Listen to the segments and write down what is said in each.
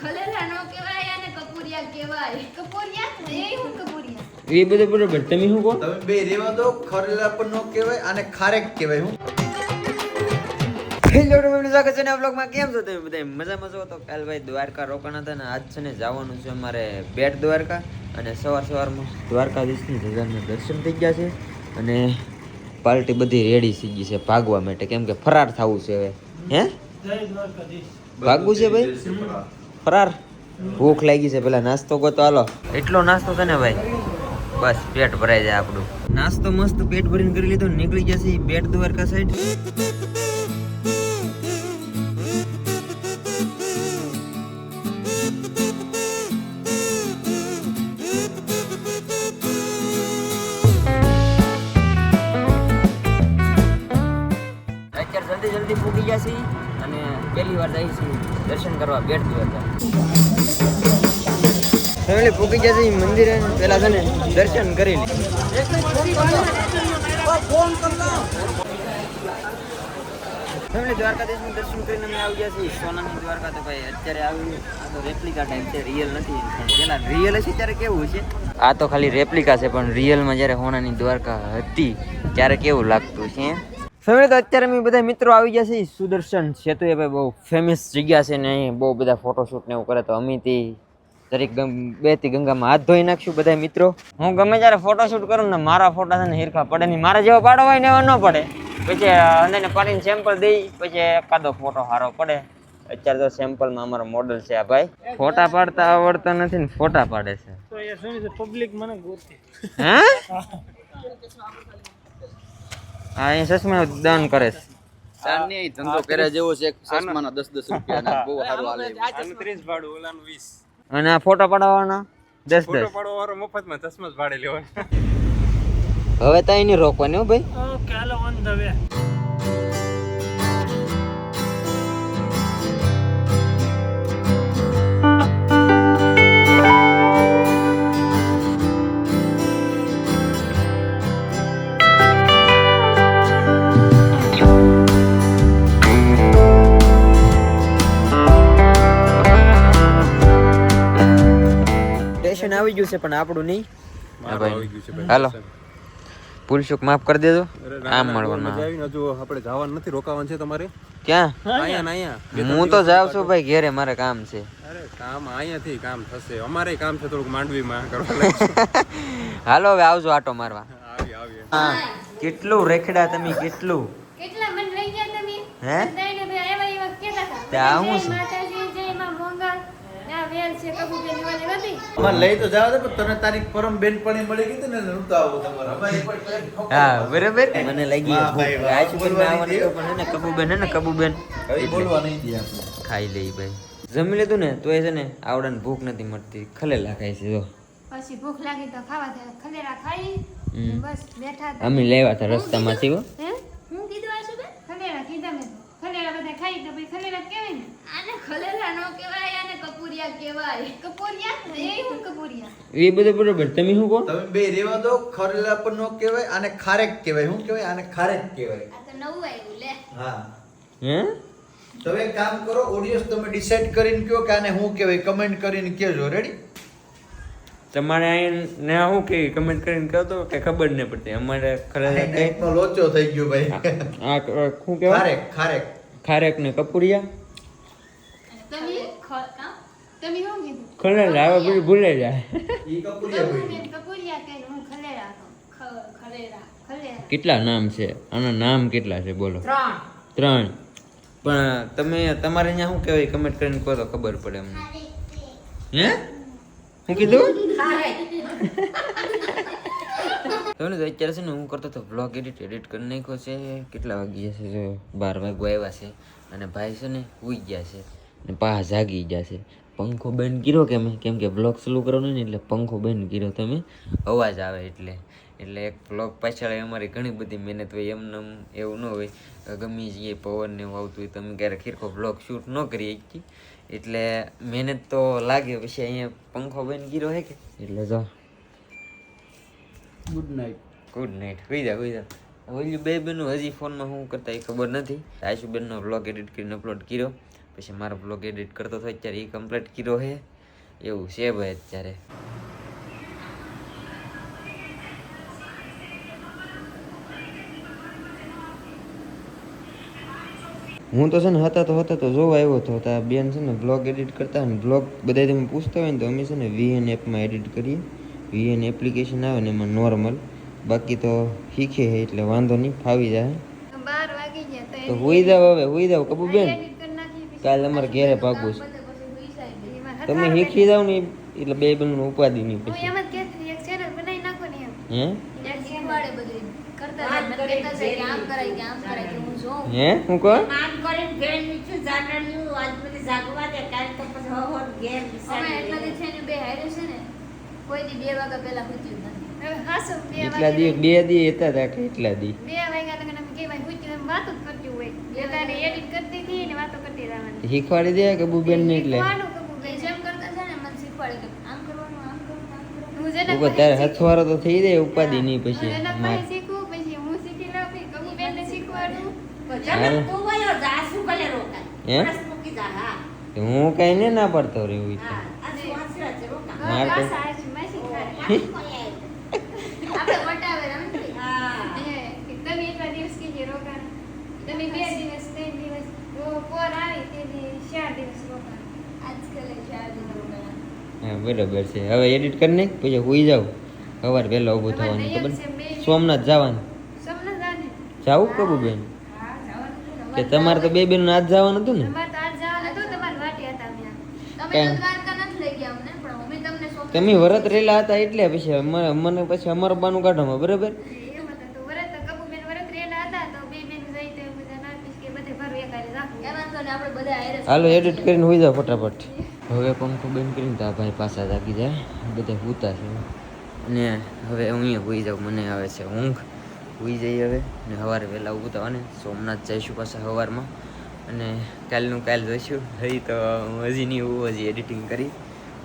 ખલેલા નો કહેવાય અને કપૂરિયા કહેવાય. કપૂરિયા એ હું કપૂરિયા. એ બધું બરોબર તમે શું કહો? તમે બે રેવા દો ખરેલા પણ નો કહેવાય અને ખારેક કહેવાય હું? હેલો ફેમિલી સ્વાગત છે ને આ vlogમાં. કેમ છો તમે બધા? મજામાં છો? તો કાલ ભાઈ દ્વારકા રોકાણા હતા ને આજ છે ને જવાનું છે અમારે બેટ દ્વારકા અને સવાર સવારમાં દ્વારકાધીશની ભગવાનના દર્શન થઈ ગયા છે અને પાર્ટી બધી રેડી થઈ ગઈ છે ભાગવા માટે. કેમ કે ફરાર થવું છે હવે. હે? ભાગવું છે ભાઈ? ફરાર? ભૂખ લાગી છે પેલા નાસ્તો ગોતો હાલો. એટલો નાસ્તો છે ને ભાઈ? બસ પેટ ભરાઈ જાય આપણું. નાસ્તો મસ્ત પેટ ભરીને કરી લીધો નીકળી જશે બેટ દ્વારકા સાઈડ અત્યારે જલ્દી જલ્દી પૂકી જશે અને પહેલી વાર છીએ. દર્શન કરવા બેઠતું હતા. ફેમિલી પૂકી ગયા છીએ મંદિરે. પેલા છે ને દર્શન કરી ફેમિલી દ્વારકાધીશનું દર્શન કરીને અમે આવી ગયા છીએ. સોનાની દ્વારકા તો ભાઈ અત્યારે આવ્યું. આ તો રેપ્લિકા ટાઈપ છે રિયલ નથી. પણ પેલા રિયલ હશે ત્યારે કેવું છે આ તો ખાલી રેપ્લિકા છે પણ રિયલમાં જ્યારે સોનાની દ્વારકા હતી ત્યારે કેવું લાગતું છે? ફેમિલી તો અત્યારે અમે બધા મિત્રો આવી ગયા છીએ સુદર્શન સેતુ એ ભાઈ બહુ ફેમસ જગ્યા છે ને અહીં બહુ બધા ફોટોશૂટ ને એવું કરે તો અમે તે દરેક બેથી ગંગામાં હાથ ધોઈ નાખશું બધા મિત્રો. હું ગમે ત્યારે ફોટોશૂટ કરું ને મારા ફોટા છે ને હિરખા પડે નહીં. મારા જેવો પાડો હોય ને એવો ન પડે. પછી અંદરને પાડીને સેમ્પલ દઈ પછી એકાદો ફોટો સારો પડે. અત્યારે તો સેમ્પલમાં અમારો મોડલ છે આ ભાઈ. ફોટા પાડતા આવડતા નથી ને ફોટા પાડે છે. હે. હા એ ચશ્મા દાન કરે છે. ચાંદની ધંધો કર્યા જેવો છે ચશ્માના દસ દસ રૂપિયા બહુ સારું હાલે અને આ ફોટો પાડવાના દસ દસ હવે તો એની રોકવાની હો ભાઈ. સ્ટેશન આવી ગયું છે પણ આપણું નહીં. હાલો. પુલશુક માફ કરી દેજો. આમ મળવાનું હજુ આપણે જવાનું નથી રોકાવાનું છે તમારે? ક્યાં? અહીંયા. ને અહીંયા. હું તો જાવ છું ભાઈ ઘેરે મારે કામ છે. અરે કામ અહીંયાથી કામ થશે. અમારે કામ છે થોડુંક માંડવીમાં કરવા હાલો હવે આવજો આટો મારવા. આવી આવી. હા કેટલું રેખડા તમે કેટલું? કેટલા મન લઈ ગયા તમે? હે? દઈને ભાઈ એવા એવા કહેતા હતા. તે આવું છે? માતાજી જય માં મોંગલ આ વેલ છે કબૂતર વાળી હતી અમારે લઈ તો જાવ દે પણ તને તારી પરમ બેનપણી મળી ગઈ હતી ને નહોતો આવું તમારે પણ friend ઠોક- હા બરાબર? મને લાગી પણ ને કબુબેન ને કબુબેન. બોલવા નહીં દે આપણે ખાઈ લઈ ભાઈ. જમી લીધું ને તો એ છે ને આવડાને ભૂખ નથી મળતી. ખલેલા ખાય છે જો. પછી ભૂખ લાગી તો ખાવા દે ખલેરા ખાઈ બસ બેઠા અમે લેવા હતા રસ્તામાંથી હો. હું? કીધું આ શું બે કીધા મેં. ખલેલા બધા ખાઈ તો પછી ખલેરા કહેવાય ને. આને ખલેલા નો કહેવાય આને કપૂરિયા કહેવાય. કપૂરિયા એ હું કપૂરિયા. એ બધું બરોબર. તમે શું કહો? તમે બે રેવા દો ખરેલા પર નો કહેવાય અને ખારેક કહેવાય. શું કહેવાય? આને ખારેક કહેવાય. આ તો નવું આવ્યું લે. હા. હે? તમે એક કામ કરો ઓડિયન્સ તમે ડિસાઈડ કરીને કયો કે આને શું કહેવાય કમેન્ટ કરીને કહેજો. રેડી તમારે અહીં ને શું કે કમેન્ટ કરીને કહો તો કે ખબર નહીં પડતી. અમારે ખરેલા કઈ નો લોચો થઈ ગયો ભાઈ. આ શું કહેવાય? ખારેક ખારેક. ખારેક ને કપૂરિયા? તમે શું કીધું? ખરેલા આવે બધું ભૂલે જાય. ઈ કપૂરિયા કપૂરિયા કહે હું ખલેરા ખલેરા ખલેરા. કેટલા નામ છે? આના નામ કેટલા છે? બોલો. ત્રણ. પણ તમે તમારે અહીંયા શું કહેવાય? કમેન્ટ કરીને કહો તો ખબર પડે અમને. હે? શું કીધું? તમને તો અત્યારે છે ને હું કરતો હતો બ્લોગ એડિટ એડિટ કરી નાખ્યો છે. કેટલા વાગ્યા છે? જો બાર વાગ્યા આવ્યા છે. અને ભાઈ છે ને ઉઈ ગયા છે. ને પા જાગી ગયા છે. પંખો બંધ કર્યો કે મેં? કેમ કે બ્લોગ ચાલુ કરવાનો ને એટલે પંખો બંધ કર્યો. તમે? અવાજ આવે એટલે. એટલે એક બ્લોગ પાછળ અમારી ઘણી બધી મહેનત હોય એમને એમ એવું ન હોય. ગમે જઈએ પવન ને એવું આવતું હોય તમે ક્યારેક ખીરખો બ્લોગ શૂટ ન કરી શકીએ એટલે મહેનત તો લાગે પછી અહીંયા પંખો બંધ કર્યો હે કે? એટલે જો. ગુડ નાઇટ ગુડ નાઇટ હોઈ જા હોઈ જા ઓલી બે બેનું હજી ફોનમાં શું કરતા એ ખબર નથી. આશુબેનનો બ્લોગ એડિટ કરીને અપલોડ કર્યો. પછી મારો બ્લોગ એડિટ કરતો હતો અત્યારે એ કમ્પ્લીટ કર્યો છે. એવું છે ભાઈ અત્યારે. હું તો છે ને હતા તો હતા તો જોવા આવ્યો હતો તો આ બેન છે ને બ્લોગ એડિટ કરતા અને બ્લોગ બધા તમે પૂછતા હોય ને તો અમે છે ને વીએન એપમાં એડિટ કરીએ. વીએન એપ્લિકેશન આવે ને એમાં નોર્મલ બાકી તો શીખે એટલે વાંધો નહીં ફાવી જાય. તો હોઈ જાવ હવે હોઈ જાવ. કબુ બેન edit કરી નાખી પછી કાલે અમારે ઘેરે ભાગવું છે. તમે શીખી જાવ ને એટલે બે બેન ઉપાધિ નહીં પછી. એમ જ કહેતી હતી, એક channel બનાવી નાખો ને એમ. હે? હું કહો? એટલા દી છે ને બે દી હતા એટલા દી. બે વાગ્યા કેવાય પૂછ્યું એમ વાતો જ કરતી હોય. એટલે એડિટ કરતી હતી ને વાતો કરતી રહેવાની. શીખવાડી દે કે બેન ને એટલે. શીખવાનું કે હું જેમ કરતા છે ને મને શીખવાડે કે આમ કરવાનું આમ કરવાનું આમ કરવાનું. હું જેના ઉપર તારે હથવારો તો થઈ જાય ઉપાધિ નહીં પછી હું શીખી લઉં પછી કબુ બેનને શીખવાડું. જમે તું વયો જા, શું હે? મૂકી જા, હા. હું કઈ ને ના પડતો હા, રોકા. માર તો-. આપણે વટાવે રમતી હા. હે, કે તમે એટલા દિવસ કીજે રોકાણ તમે બે દિવસ ત્રણ દિવસ ઓ પોર આવી તે દી ચાર દિવસ રોકાણ આજકાલ ચાર દિવસ રોકાણ હા બરાબર છે. હવે એડિટ કરી નાખ પછી હુઈ જાવ. સવાર વહેલા ઊભું થવાનું ખબર? સોમનાથ જવાનું. જાવું કબુ બેન કે તમારે તો બે બેન આજ જવાનું હતું ને? તમે વરત રેલા હતા એટલે પછી મને પછી અમારું બાનું કાઢવામાં બરાબર એમ હતા તો વરત કબુબેન વરત રહેલા હતા તો બે બેન જઈ તો બધા નાખીશ કે બધે ભરું એકારે રાખું એમાં તો ને આપણે બધા હારે હાલો એડિટ કરીને હોઈ જાવ ફટાફટ. હવે પંખો બંધ કરીને તો આ ભાઈ પાછા જાગી જાય. બધા સૂતા છે. અને હવે હું અહીંયા હોઈ જાઉં, મને આવે છે ઊંઘ. હોઈ જઈએ હવે. ને સવારે વહેલા ઉતાવાને સોમનાથ જઈશું પાછા સવારમાં. અને કાલનું કાલ જોઈશું. હજી તો હજી નહીં હું હજી એડિટિંગ કરી.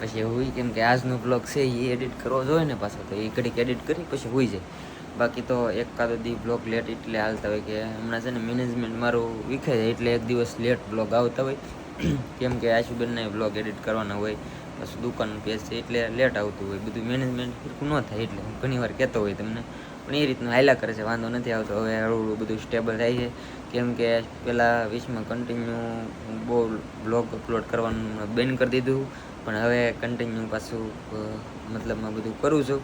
પછી હોઈ, કેમ કે આજનો બ્લોગ છે એ એડિટ કરવો જોઈએ ને પાછો. તો એ ઘડીક એડિટ કરી, પછી હોઈ જાય. બાકી તો એક કાદો દી બ્લોગ લેટ એટલે હાલતા હોય કે હમણાં છે ને મેનેજમેન્ટ મારું વિખે છે એટલે એક દિવસ લેટ બ્લોગ આવતા હોય. કેમ કે આશુબેનને બ્લોગ એડિટ કરવાના હોય, પછી દુકાનનું પેજ છે એટલે લેટ આવતું હોય. બધું મેનેજમેન્ટ સરખું ન થાય એટલે હું ઘણી વાર કહેતો હોય તમને. પણ એ રીતનું હાયલા કરે છે, વાંધો નથી આવતો. હવે હળવું બધું સ્ટેબલ થાય છે. કેમ કે પહેલાં વીસમાં કન્ટિન્યુ બહુ બ્લોગ અપલોડ કરવાનું બેન કરી દીધું. પણ હવે કન્ટિન્યુ પાછું મતલબમાં બધું કરું છું.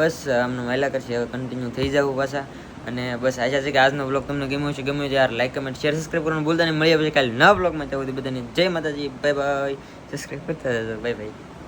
બસ, આમનું વહેલા કરશે. હવે કન્ટિન્યુ થઈ જવું પાછા. અને બસ, આશા છે કે આજનો બ્લોગ તમને ગમ્યો છે ગમ્યો છે યાર લાઈક કમેન્ટ શેર સબસ્ક્રાઈબ કરવાનું ભૂલતા નહીં. મળીએ પછી કાલે નવા બ્લોગમાં સુધી બધાને જય માતાજી બાય બાય સબસ્ક્રાઈબ કરતા જજો બાય બાય